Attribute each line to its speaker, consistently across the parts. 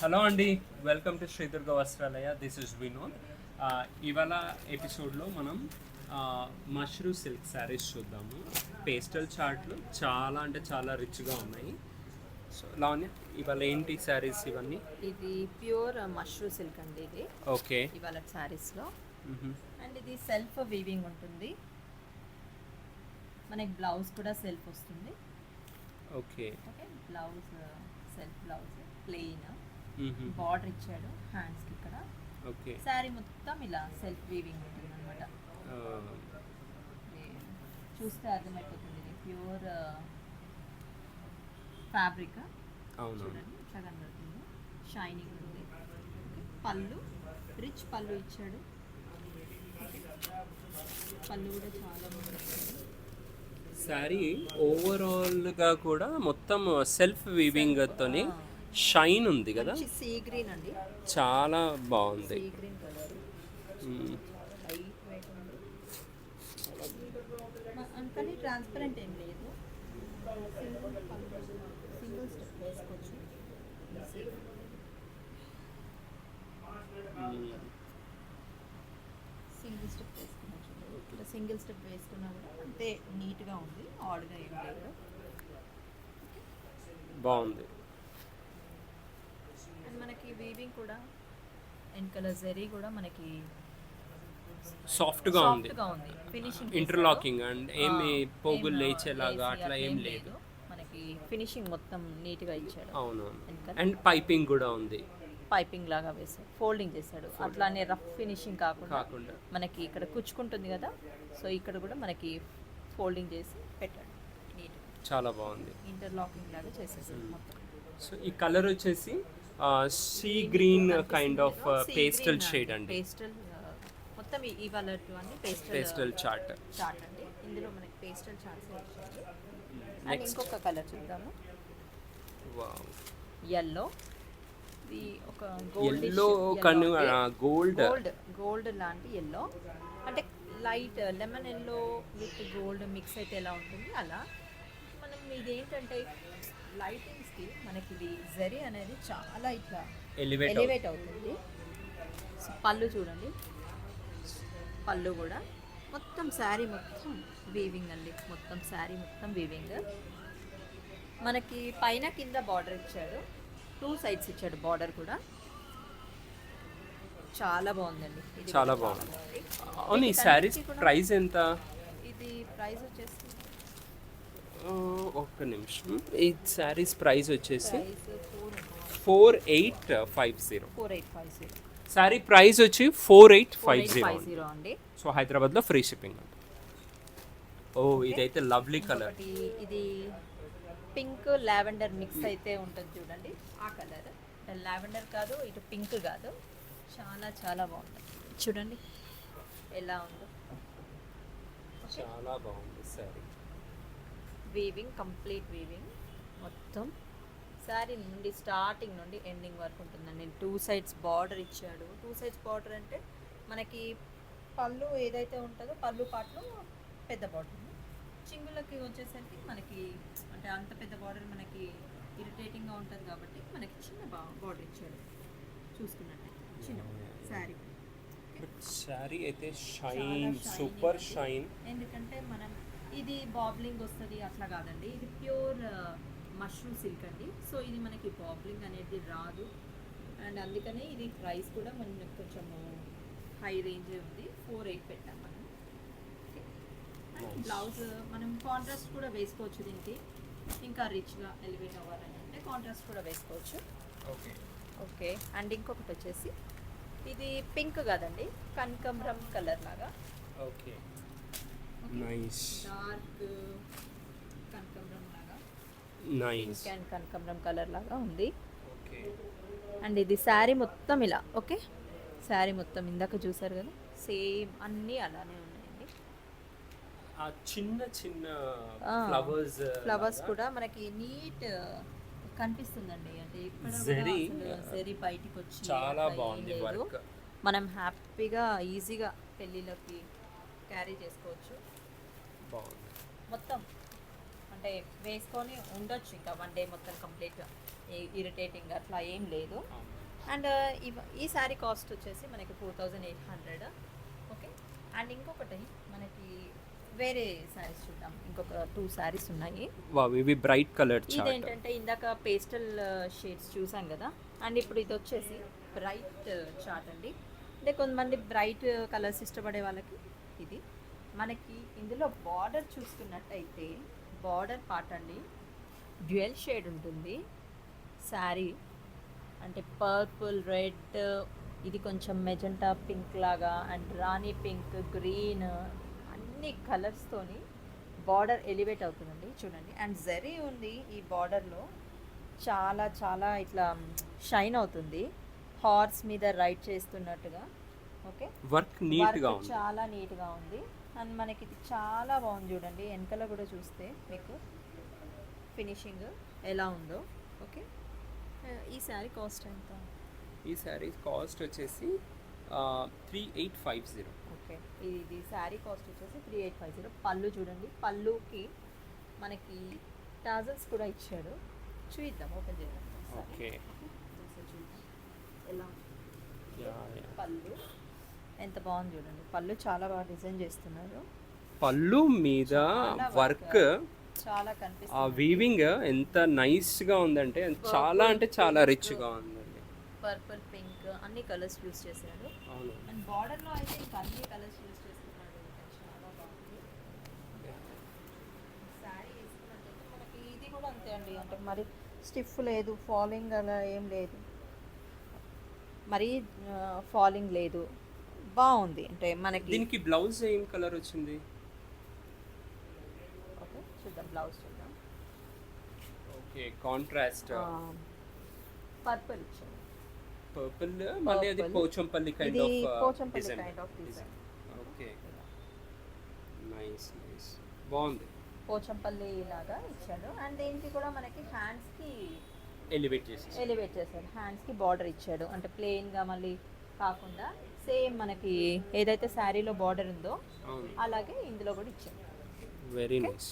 Speaker 1: Hello అండి welcome to Sridurga Vastralaya. This is Vinod ఇవాళ ఎపిసోడ్లో మనం మష్రూ సిల్క్ శారీస్ చూద్దాము. పేస్టల్ చార్ట్లు చాలా అంటే చాలా రిచ్గా ఉన్నాయి. సో లావణ్య ఇవాళ ఏంటి శారీస్ ఇవన్నీ?
Speaker 2: ఇది ప్యూర్ మష్రూ సిల్క్ అండి ఇది.
Speaker 1: ఓకే
Speaker 2: ఇవాళ శారీస్లో అండ్ ఇది సెల్ఫ్ వీవింగ్ ఉంటుంది. మనకి బ్లౌజ్ కూడా సెల్ఫ్ వస్తుంది.
Speaker 1: Okay
Speaker 2: okay blouse self blouse plain border ఇచ్చాడు హ్యాండ్స్కి ఇక్కడ.
Speaker 1: ఓకే.
Speaker 2: శారీ మొత్తం ఇలా సెల్ఫ్ వీవింగ్ ఉంటుంది అనమాట చూస్తే అర్థమైపోతుంది ఇది ప్యూర్ ఫ్యాబ్రిక్
Speaker 1: అవును
Speaker 2: చూడండి ఇట్లా కనబడుతుంది షైనింగ్ ఉంది. పళ్ళు రిచ్ పళ్ళు ఇచ్చాడు. పళ్ళు కూడా చాలా బాగుంది
Speaker 1: శారీ ఓవరాల్గా కూడా మొత్తం సెల్ఫ్ వీవింగ్తోని షైన్ ఉంది కదా?
Speaker 2: సీ గ్రీన్ అండి.
Speaker 1: చాలా బాగుంది.
Speaker 2: ట్రాన్స్పరెంట్ ఏం లేదు. సింగిల్ స్టెప్ వేసుకోవచ్చు. సింగిల్ స్టెప్ ఇట్లా సింగిల్ స్టెప్ వేసుకున్నా కూడా అంతే నీట్గా ఉంది. ఆడ్గా ఏం లేదు.
Speaker 1: బాగుంది.
Speaker 2: మనకి వీవింగ్ కూడా వెనకాల జరీ కూడా మనకి
Speaker 1: ఉంది.
Speaker 2: సాఫ్ట్గా ఉంది. ఫినిషింగ్
Speaker 1: ఇంటర్లాకింగ్ అండ్ ఏమి పోగులు లేచేలాగా అట్లా ఏం లేదు.
Speaker 2: మనకి ఫినిషింగ్ మొత్తం నీట్గా ఇచ్చాడు.
Speaker 1: అవునవును.
Speaker 2: వెనకాల
Speaker 1: అండ్ పైపింగ్ కూడా ఉంది.
Speaker 2: పైపింగ్ లాగా వేసాడు ఫోల్డింగ్ చేశాడు. అట్లానే రఫ్ ఫినిషింగ్ కాకుండా మనకి ఇక్కడ కుచ్చుకుంటుంది కదా. సో ఇక్కడ కూడా మనకి ఫోల్డింగ్ చేసి పెట్టాడు. నీట్గా
Speaker 1: చాలా బాగుంది.
Speaker 2: ఇంటర్లాకింగ్ లాగా చేసేసాడు
Speaker 1: సో ఈ కలర్ వచ్చేసి sea green kind of pastel shade అండి.
Speaker 2: పేస్టల్ మొత్తం ఈ- ఇవాళ పేస్టల్
Speaker 1: పేస్టల్ చార్ట్
Speaker 2: చార్ట్ అండి. ఇందులో మనకి పేస్టల్ చార్ట్స్ వచ్చాయి ఇంకొక కలర్ చూద్దాము. ఎల్లో ఇది ఒక గోల్డ్
Speaker 1: ఎల్లో కను గోల్డ్
Speaker 2: గోల్డ్ గోల్డ్ లాంటి ఎల్లో అంటే light lemon yellow with gold mix అయితే ఎలా ఉంటుంది? అలా. మనం ఇది ఏంటంటే లైటింగ్స్కి మనకి ఇది జరీ అనేది చాలా ఇట్లా
Speaker 1: ఎలివేట్
Speaker 2: ఎలివేట్ అవుతుంది. పళ్ళు చూడండి. పళ్ళు కూడా మొత్తం శారీ మొత్తం వీవింగ్ అండి. మొత్తం శారీ మొత్తం వీవింగ్ మనకి పైన కింద బార్డర్ ఇచ్చాడు టూ సైడ్స్ ఇచ్చాడు బార్డర్ కూడా. చాలా బాగుందండి.
Speaker 1: చాలా బాగుంది.
Speaker 2: బాగుంది.
Speaker 1: అవును ఈ శారీస్ ప్రైస్ ఎంత?
Speaker 2: ఇది ప్రైస్ వచ్చేసి
Speaker 1: ఒక్క నిమిషం. ఈ శారీస్ ప్రైస్ వచ్చేసి
Speaker 2: four
Speaker 1: eight five zero.
Speaker 2: Four eight five zero.
Speaker 1: Sari price వచ్చి ఫోర్ ఎయిట్ ఫైవ్ జీరో
Speaker 2: అండి.
Speaker 1: సో హైదరాబాద్లో ఫ్రీ షిప్పింగ్ ఓ ఇదైతే లవ్లీ కలర్.
Speaker 2: ఇది పింక్ లావెండర్ మిక్స్ అయితే ఉంటుంది చూడండి. ఆ కలర్. లావెండర్ కాదు ఇటు పింక్ కాదు. చాలా చాలా బాగుంటుంది చూడండి. ఎలా ఉందో.
Speaker 1: చాలా బాగుంది శారీ.
Speaker 2: వీవింగ్ కంప్లీట్ వీవింగ్ మొత్తం శారీ నుండి స్టార్టింగ్ నుండి ఎండింగ్ వరకు ఉంటుందండి. టూ సైడ్స్ బార్డర్ ఇచ్చాడు. టూ సైడ్స్ బార్డర్ అంటే మనకి పళ్ళు ఏదైతే ఉంటుందో పళ్ళు పాటలో పెద్ద బార్డర్ చింగులకి వచ్చేసరికి మనకి అంటే అంత పెద్ద బార్డర్ మనకి ఇరిటేటింగ్గా ఉంటుంది కాబట్టి మనకి చిన్న బా బార్డర్ ఇచ్చాడు. చూసుకున్నట్టయితే చిన్న శారీ
Speaker 1: శారీ అయితే షైన్ సూపర్ షైన్
Speaker 2: ఎందుకంటే మనం ఇది బాబ్లింగ్ వస్తుంది అట్లా కాదండి. ఇది ప్యూర్ మష్రూమ్ సిల్క్ అండి. సో ఇది మనకి బాబ్లింగ్ అనేది రాదు. అండ్ అందుకనే ఇది ప్రైస్ కూడా మనం కొంచెం హై రేంజ్ ఉంది. ఫోర్ ఎయిట్ పెట్టాం మనం. బ్లౌజ్ మనం కాంట్రాస్ట్ కూడా వేసుకోవచ్చు దీనికి. ఇంకా రిచ్గా ఎలివేట్ అవ్వాలని అంటే కాంట్రాస్ట్ కూడా వేసుకోవచ్చు.
Speaker 1: ఓకే.
Speaker 2: ఓకే. అండ్ ఇంకొకటి వచ్చేసి ఇది పింక్ కాదండి. కనకంబరం కలర్ లాగా.
Speaker 1: ఓకే. నైస్
Speaker 2: డార్క్ కనకంబరం లాగా.
Speaker 1: నైస్
Speaker 2: అండ్ కనకంబరం కలర్ లాగా ఉంది.
Speaker 1: ఓకే
Speaker 2: అండ్ ఇది శారీ మొత్తం ఇలా ఓకే? శారీ మొత్తం ఇందాక చూసారు కదా? సేమ్ అన్నీ అలానే ఉన్నాయండి.
Speaker 1: ఆ చిన్న చిన్న ఫ్లవర్స్
Speaker 2: ఫ్లవర్స్ కూడా మనకి నీట్ కనిపిస్తుందండి. అంటే ఇక్కడ కూడా
Speaker 1: జరీ,
Speaker 2: బయటికి వచ్చి
Speaker 1: చాలా బాగుంది. వర్క్.
Speaker 2: మనం హ్యాపీగా ఈజీగా పెళ్ళిళ్ళకి క్యారీ చేసుకోవచ్చు.
Speaker 1: బాగుంది.
Speaker 2: మొత్తం. అంటే వేసుకొని ఉండొచ్చు ఇంకా వన్ డే మొత్తం కంప్లీట్గా. ఇరిటేటింగ్ అట్లా ఏం లేదు. అండ్ ఈ శారీ కాస్ట్ వచ్చేసి మనకి four thousand eight hundred. Okay. And ఇంకొకటి మనకి వేరే శారీస్ చూద్దాం. ఇంకొక టూ శారీస్ ఉన్నాయి.
Speaker 1: వావ్ ఇవి బ్రైట్ కలర్
Speaker 2: ఇదేంటంటే ఇందాక పేస్టల్ షేడ్స్ చూసాం కదా. అండ్ ఇప్పుడు ఇది వచ్చేసి బ్రైట్ చార్ట్ అండి. అంటే కొంతమంది బ్రైట్ కలర్స్ ఇష్టపడే వాళ్ళకి ఇది. మనకి ఇందులో బార్డర్ చూసుకున్నట్టయితే బార్డర్ పార్ట్ అండి. డ్యూయల్ షేడ్ ఉంటుంది. శారీ అంటే పర్పుల్ రెడ్ ఇది కొంచెం మెజెంటా పింక్ లాగా అండ్ రాణి పింక్ గ్రీన్ అన్ని కలర్స్తోని బార్డర్ ఎలివేట్ అవుతుందండి. చూడండి. అండ్ జరీ ఉంది ఈ బార్డర్లో చాలా చాలా ఇట్లా షైన్ అవుతుంది. హార్స్ మీద రైడ్ చేస్తున్నట్టుగా. ఓకే
Speaker 1: వర్క్ నీట్గా
Speaker 2: వర్క్
Speaker 1: ఉంది.
Speaker 2: చాలా నీట్గా ఉంది. అండ్ మనకి ఇది చాలా బాగుంది చూడండి. వెనకాల కూడా చూస్తే మీకు ఫినిషింగ్ ఎలా ఉందో. ఓకే? ఈ శారీ కాస్ట్ ఎంత?
Speaker 1: ఈ శారీ కాస్ట్ వచ్చేసి three eight five zero.
Speaker 2: Okay. ఇది శారీ కాస్ట్ వచ్చేసి త్రీ ఎయిట్ ఫైవ్ జీరో. పళ్ళు చూడండి. పళ్ళుకి మనకి టాజల్స్ కూడా ఇచ్చాడు చూద్దాం. ఓపెన్ చేద్దాం.
Speaker 1: ఓకే.
Speaker 2: ఎలా పళ్ళు. ఎంత బాగుంది చూడండి. పళ్ళు చాలా బాగా డిజైన్ చేస్తున్నారు.
Speaker 1: పళ్ళు మీద వర్క్
Speaker 2: చాలా
Speaker 1: ఆ
Speaker 2: కనిపిస్తుంది
Speaker 1: వీవింగ్ ఎంత నైస్గా ఉందంటే చాలా అంటే చాలా రిచ్గా ఉందండి.
Speaker 2: పర్పుల్ పింక్ అన్ని కలర్స్ యూస్ చేశాడు
Speaker 1: అవును.
Speaker 2: అండ్ బార్డర్లో అయితే ఇంకా అన్ని కలర్స్ యూస్ చేస్తున్నాడు ఇంకా చాలా బాగుంది. శారీ వేసుకున్నట్టయితే మనకి ఇది కూడా అంతే అండి. అంటే మరి స్టిఫ్ లేదు ఫాలింగ్ అలా ఏం లేదు. మరి ఫాలింగ్ లేదు. బాగుంది. అంటే మనకి
Speaker 1: దీనికి బ్లౌజ్ ఏం కలర్ వచ్చింది?
Speaker 2: ఓకే చూద్దాం బ్లౌజ్ చూద్దాం.
Speaker 1: ఓకే కాంట్రాస్ట్
Speaker 2: పర్పుల్
Speaker 1: పర్పుల్ మళ్ళీ అది. Pochampally kind of
Speaker 2: Pochampally
Speaker 1: design
Speaker 2: kind of design.
Speaker 1: Okay. Nice nice బాగుంది.
Speaker 2: పోచంపల్లి లాగా ఇచ్చాడు అండ్ దీనికి కూడా మనకి హ్యాండ్స్కి
Speaker 1: ఎలివేట్ చేసి
Speaker 2: ఎలివేట్ చేశాడు హ్యాండ్స్కి బార్డర్ ఇచ్చాడు అంటే ప్లెయిన్గా మళ్ళీ కాకుండా సేమ్ మనకి ఏదైతే శారీలో బార్డర్ ఉందో అలాగే ఇందులో కూడా ఇచ్చాడు
Speaker 1: వెరీ నైస్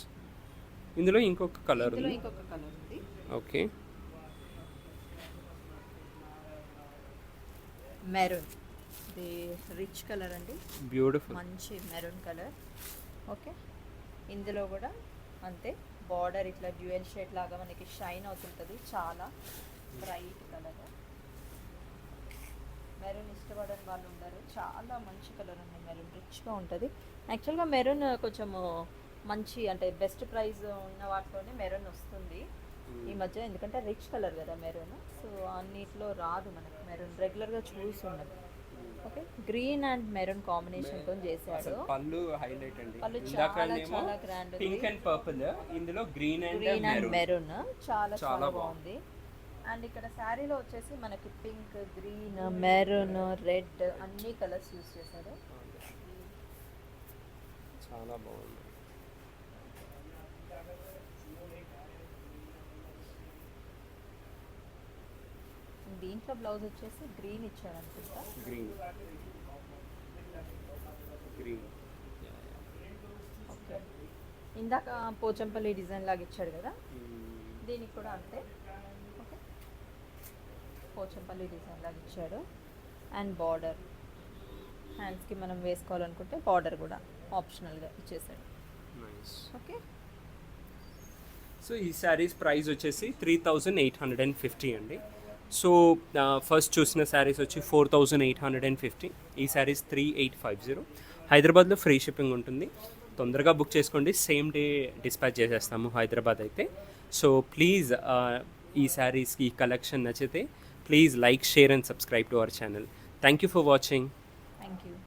Speaker 1: ఇందులో ఇంకొక కలర్
Speaker 2: ఇందులో ఇంకొక కలర్ ఉంది.
Speaker 1: ఓకే
Speaker 2: మెరూన్ ఇది రిచ్ కలర్ అండి.
Speaker 1: బ్యూటిఫుల్
Speaker 2: మంచి మెరూన్ కలర్ ఓకే ఇందులో కూడా అంతే బార్డర్ ఇట్లా డ్యూయల్ షేడ్ లాగా మనకి షైన్ అవుతుంటుంది. చాలా బ్రైట్ కలర్ మెరూన్ ఇష్టపడని వాళ్ళు ఉండరు. చాలా మంచి కలర్ ఉంది మెరూన్ రిచ్గా ఉంటుంది. యాక్చువల్గా మెరూన్ కొంచెము మంచి అంటే బెస్ట్ ప్రైస్ ఉన్న వాటిలోనే మెరూన్ వస్తుంది. ఈ మధ్య ఎందుకంటే రిచ్ కలర్ కదా మెరూన్. సో అన్నిట్లో రాదు మనకి మెరూన్. రెగ్యులర్గా చూస్తున్నది ఓకే గ్రీన్ అండ్ మెరూన్ కాంబినేషన్తో చేశాడు.
Speaker 1: అసలు పళ్ళు హైలైట్ అండి.
Speaker 2: పళ్ళు చాలా చాలా ఉంది.
Speaker 1: పింక్ అండ్ పర్పుల్ ఇందులో గ్రీన్ అండ్ మెరూన్.
Speaker 2: చాలా
Speaker 1: చాలా బాగుంది.
Speaker 2: అండ్ ఇక్కడ శారీలో వచ్చేసి మనకి పింక్ గ్రీన్ మెరూన్ రెడ్ అన్ని కలర్స్ యూస్ చేశారు.
Speaker 1: చాలా బాగుంది.
Speaker 2: దీంట్లో బ్లౌజ్ వచ్చేసి గ్రీన్ ఇచ్చాడు అనుకుంటా
Speaker 1: గ్రీన్. గ్రీన్.
Speaker 2: ఓకే. ఇందాక పోచంపల్లి డిజైన్ లాగా ఇచ్చాడు కదా? దీనికి కూడా అంతే. పోచంపల్లి డిజైన్ లాగా ఇచ్చాడు అండ్ బార్డర్ హ్యాండ్స్కి మనం వేసుకోవాలనుకుంటే బార్డర్ కూడా ఆప్షనల్గా ఇచ్చేసాడు. ఓకే
Speaker 1: సో ఈ శారీస్ ప్రైస్ వచ్చేసి three thousand eight hundred and. Fifty అండి సో ఫస్ట్ చూసిన శారీస్ వచ్చి four thousand eight hundred and fifty ఈ saris three eight five zero హైదరాబాద్లో ఫ్రీ షిప్పింగ్ ఉంటుంది. తొందరగా బుక్ చేసుకోండి. సేమ్ డే డిస్పాచ్ చేసేస్తాము హైదరాబాద్ అయితే. సో ప్లీజ్ ఈ శారీస్కి ఈ కలెక్షన్ నచ్చితే Please like, share and subscribe to our channel. Thank you for watching.
Speaker 2: Thank you.